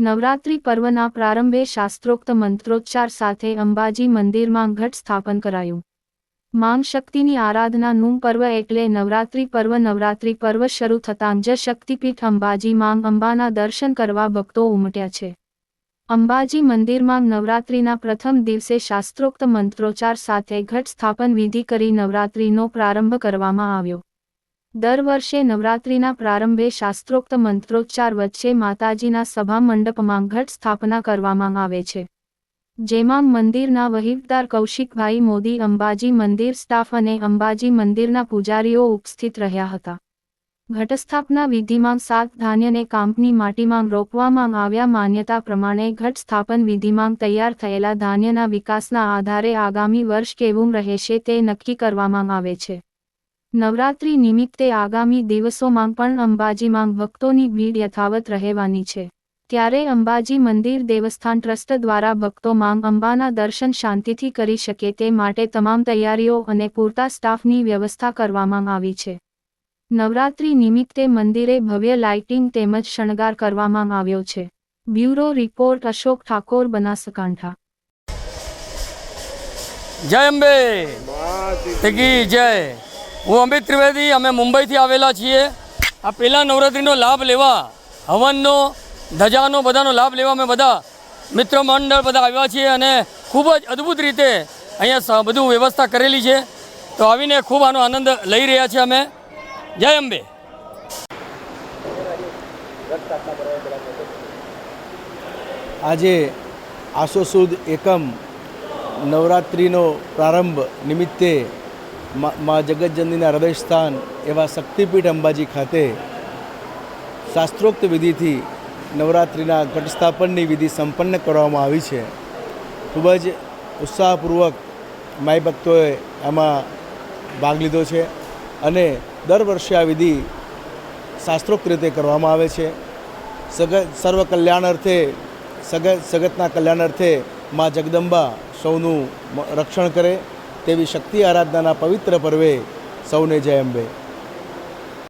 નવરાત્રિ પર્વના પ્રારંભે શાસ્ત્રોક્ત મંત્રોચ્ચાર સાથે અંબાજી મંદિરમાં ઘટ સ્થાપન કરાયું. માંગ શક્તિની આરાધનાનું પર્વ એટલે નવરાત્રિ પર્વ નવરાત્રિ પર્વ શરૂ થતાં જ શક્તિપીઠ અંબાજી માંગ અંબાના દર્શન કરવા ભક્તો ઉમટ્યા છે. અંબાજી મંદિરમાં નવરાત્રિના પ્રથમ દિવસે શાસ્ત્રોક્ત મંત્રોચ્ચાર સાથે ઘટ સ્થાપન વિધિ કરી નવરાત્રિનો પ્રારંભ કરવામાં આવ્યો. દર વર્ષે નવરાત્રિના પ્રારંભે શાસ્ત્રોક્ત મંત્રોચ્ચાર વચ્ચે માતાજીના સભા મંડપમાં ઘટ સ્થાપના કરવામાં આવે છે. જેમાં મંદિરના વહીવદાર કૌશિકભાઈ મોદી, અંબાજી મંદિર સ્ટાફ અને અંબાજી મંદિરના પૂજારીઓ ઉપસ્થિત રહ્યા હતા. ઘટસ્થાપના વિધિમાં સાત ધાન્યને કાંપની માટીમાં રોપવામાં આવ્યા માન્યતા પ્રમાણે ઘટ સ્થાપન વિધિમાં તૈયાર થયેલા ધાન્યના વિકાસના આધારે આગામી વર્ષ કેવું રહેશે તે નક્કી કરવામાં આવે છે. નવરાત્રિ નિમિત્તે આગામી દિવસોમાં પણ અંબાજીમાં ભક્તોની ભીડ યથાવત રહેવાની છે. ત્યારે અંબાજી મંદિર દેવસ્થાન ટ્રસ્ટ દ્વારા ભક્તો માંગ અંબાના દર્શન શાંતિથી કરી શકે તે માટે તમામ તૈયારીઓ અને પૂરતા સ્ટાફની વ્યવસ્થા કરવામાં આવી છે. નવરાત્રિ નિમિત્તે મંદિરે ભવ્ય લાઇટિંગ તેમજ શણગાર કરવામાં આવ્યો છે. Bureau report Ashok Thakor, Banaskantha. જય અંબે! તેકી જય. હું અમિત ત્રિવેદી, અમે મુંબઈથી આવેલા છીએ. આ પહેલા નવરાત્રિનો લાભ લેવા, હવનનો, ધજાનો, બધાનો લાભ લેવા અમે બધા મિત્ર મંડળ બધા આવ્યા છીએ અને ખૂબ જ અદ્ભુત રીતે અહીંયા બધું વ્યવસ્થા કરેલી છે. તો આવીને ખૂબ આનો આનંદ લઈ રહ્યા છીએ અમે. જય અંબે. આજે આસો સુદ એકમ નવરાત્રિનો પ્રારંભ નિમિત્તે મા જગતજનનીના હૃદયસ્થાન એવા શક્તિપીઠ અંબાજી ખાતે શાસ્ત્રોક્ત વિધિથી નવરાત્રિના ઘટસ્થાપનની વિધિ સંપન્ન કરવામાં આવી છે. ખૂબ જ ઉત્સાહપૂર્વક માય ભક્તોએ આમાં ભાગ લીધો છે અને દર વર્ષે આ વિધિ શાસ્ત્રોક્ત રીતે કરવામાં આવે છે. સગત, સર્વ કલ્યાણ અર્થે સગત, સગતના કલ્યાણ અર્થે મા જગદંબા સૌનું રક્ષણ કરે તેવી શક્તિ આરાધનાના પવિત્ર પર્વે સૌને જય અંબે.